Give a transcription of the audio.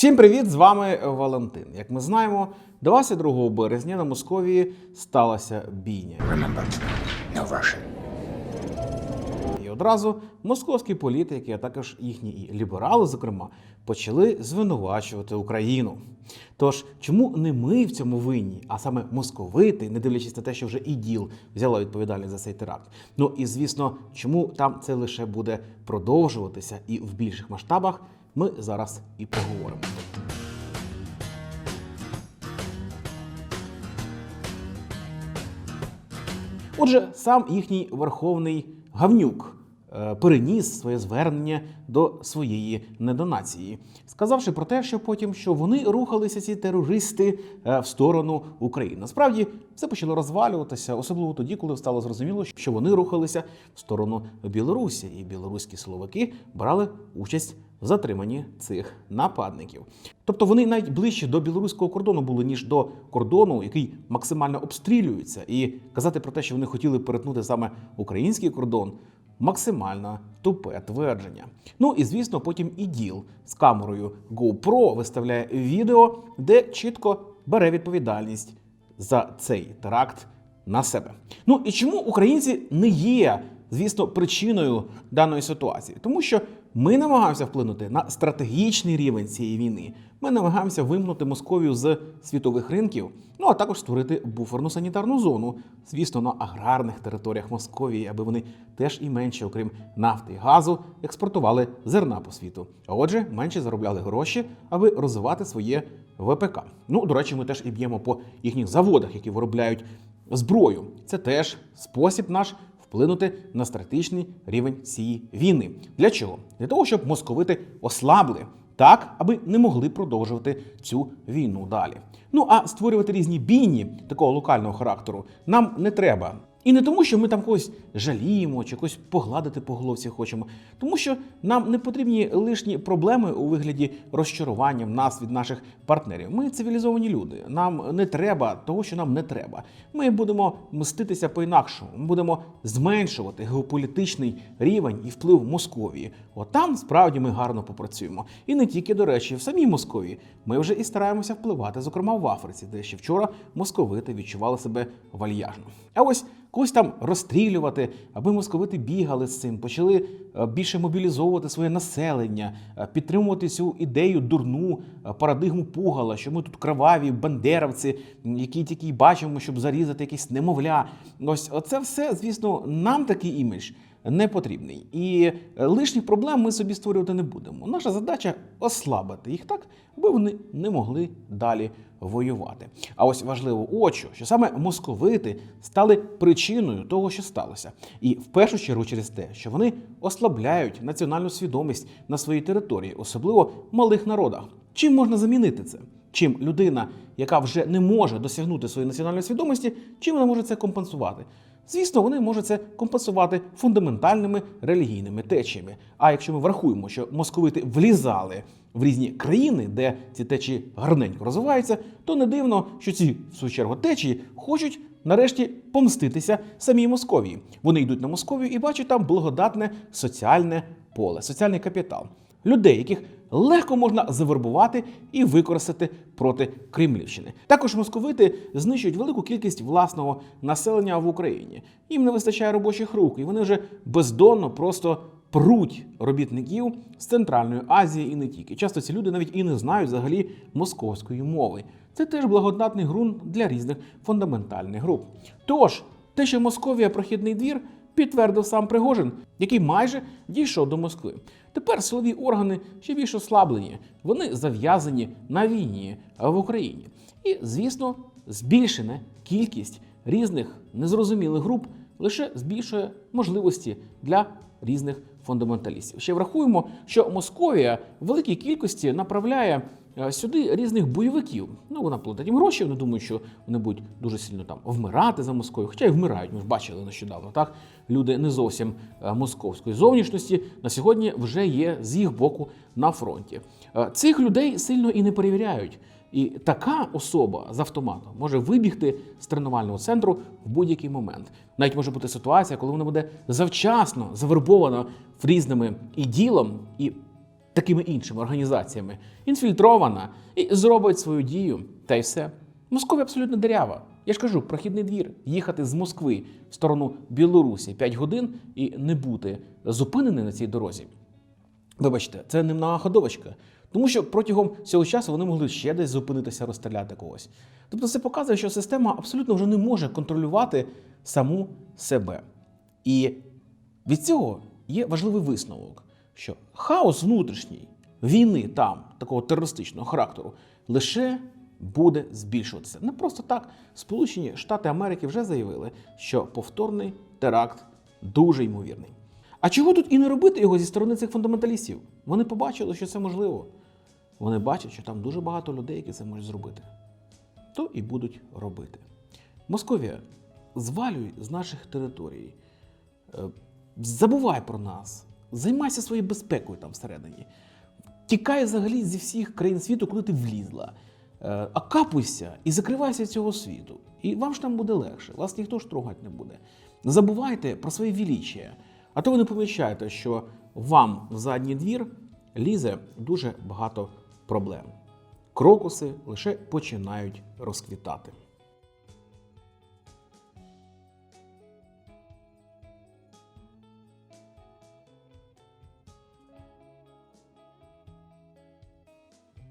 Всім привіт! З вами Валентин. Як ми знаємо, 22 березня на Московії сталася бійня. І одразу московські політики, а також їхні і ліберали, зокрема, почали звинувачувати Україну. Тож, чому не ми в цьому винні, а саме московити, не дивлячись на те, що вже і ДІЛ взяла відповідальність за цей теракт? Ну і звісно, чому там це лише буде продовжуватися і в більших масштабах, ми зараз і поговоримо. Отже, сам їхній верховний гавнюк переніс своє звернення до своєї недонації, сказавши про те, що потім що вони рухалися ці терористи е, в сторону України. Насправді все почало розвалюватися, особливо тоді, коли стало зрозуміло, що вони рухалися в сторону Білорусі, і білоруські силовики брали участь в затриманні цих нападників. Тобто вони навіть ближче до білоруського кордону були, ніж до кордону, який максимально обстрілюється, і казати про те, що вони хотіли перетнути саме український кордон. Максимально тупе твердження. Ну і звісно, потім і діл з камерою GoPro виставляє відео, де чітко бере відповідальність за цей теракт на себе. Ну і чому українці не є, звісно, причиною даної ситуації? Тому що ми намагаємося вплинути на стратегічний рівень цієї війни. Ми намагаємося вимкнути Московію з світових ринків, ну а також створити буферну санітарну зону, звісно, на аграрних територіях Московії, аби вони теж і менше, окрім нафти і газу, експортували зерна по світу. А отже, менше заробляли гроші, аби розвивати своє ВПК. Ну, до речі, ми теж і б'ємо по їхніх заводах, які виробляють зброю. Це теж спосіб наш вплинути на стратегічний рівень цієї війни. Для чого? Для того, щоб московити ослабли. Так, аби не могли продовжувати цю війну далі. Ну а створювати різні бійні такого локального характеру нам не треба. І не тому, що ми там когось жаліємо чи когось погладити по головці хочемо, тому що нам не потрібні лишні проблеми у вигляді розчарування в нас від наших партнерів. Ми цивілізовані люди. Нам не треба того, що нам не треба. Ми будемо мститися по-інакшому. Ми будемо зменшувати геополітичний рівень і вплив Московії. От там справді ми гарно попрацюємо. І не тільки, до речі, в самій Московії. Ми вже і стараємося впливати, зокрема в Африці, де ще вчора московити відчували себе вальяжно. А ось когось там розстрілювати, аби московити бігали з цим, почали е, більше мобілізовувати своє населення, е, підтримувати цю ідею дурну е, парадигму пугала, що ми тут кроваві бандеровці, які тільки й бачимо, щоб зарізати якісь немовля. Ось оце все, звісно, нам такий імідж не потрібний. І е, лишніх проблем ми собі створювати не будемо. Наша задача ослабити їх так, аби вони не могли далі воювати. А ось важливо що, що саме московити стали причиною того, що сталося. І в першу чергу через те, що вони ослабляють національну свідомість на своїй території, особливо в малих народах. Чим можна замінити це? Чим людина, яка вже не може досягнути своєї національної свідомості, чим вона може це компенсувати? Звісно, вони можуть це компенсувати фундаментальними релігійними течіями. А якщо ми врахуємо, що московити влізали в різні країни, де ці течії гарненько розвиваються, то не дивно, що ці в свою чергу течії хочуть нарешті помститися самій Московії. Вони йдуть на Московію і бачать там благодатне соціальне поле, соціальний капітал. Людей, яких легко можна завербувати і використати проти Кремлівщини. Також московити знищують велику кількість власного населення в Україні. Їм не вистачає робочих рук, і вони вже бездонно просто пруть робітників з Центральної Азії і не тільки. Часто ці люди навіть і не знають взагалі московської мови. Це теж благодатний ґрунт для різних фундаментальних груп. Тож, те, що Московія прохідний двір, підтвердив сам Пригожин, який майже дійшов до Москви. Тепер силові органи ще більш ослаблені. Вони зав'язані на війні в Україні. І, звісно, збільшена кількість різних незрозумілих груп лише збільшує можливості для різних фундаменталістів. Ще врахуємо, що Московія в великій кількості направляє сюди різних бойовиків. Ну, вона платить їм гроші, вони думають, що вони будуть дуже сильно там вмирати за Москвою. Хоча й вмирають, ми ж бачили нещодавно. Так люди не зовсім е, московської зовнішності на сьогодні вже є з їх боку на фронті. Е, Цих людей сильно і не перевіряють. І така особа з автоматом може вибігти з тренувального центру в будь-який момент. Навіть може бути ситуація, коли вона буде завчасно завербована в різними і ділом, і такими іншими організаціями, інфільтрована і зробить свою дію, та й все. Московія абсолютно дерява. Я ж кажу, прохідний двір. Їхати з Москви в сторону Білорусі 5 годин і не бути зупинений на цій дорозі. Вибачте, це не многоходовочка. Тому що протягом цього часу вони могли ще десь зупинитися, розстріляти когось. Тобто це показує, що система абсолютно вже не може контролювати саму себе. І від цього є важливий висновок, що хаос внутрішній війни там, такого терористичного характеру, лише буде збільшуватися. Не просто так. Сполучені Штати Америки вже заявили, що повторний теракт дуже ймовірний. А чого тут і не робити його зі сторони цих фундаменталістів? Вони побачили, що це можливо. Вони бачать, що там дуже багато людей, які це можуть зробити. То і будуть робити. Московія, звалюй з наших територій. Е, Забувай про нас, займайся своєю безпекою там всередині. Тікай взагалі зі всіх країн світу, куди ти влізла. Е, Окапуйся і закривайся цього світу. І вам ж там буде легше, вас ніхто ж трогати не буде. Не забувайте про своє віліччя. А то ви не помічаєте, що вам в задній двір лізе дуже багато проблем. Крокуси лише починають розквітати.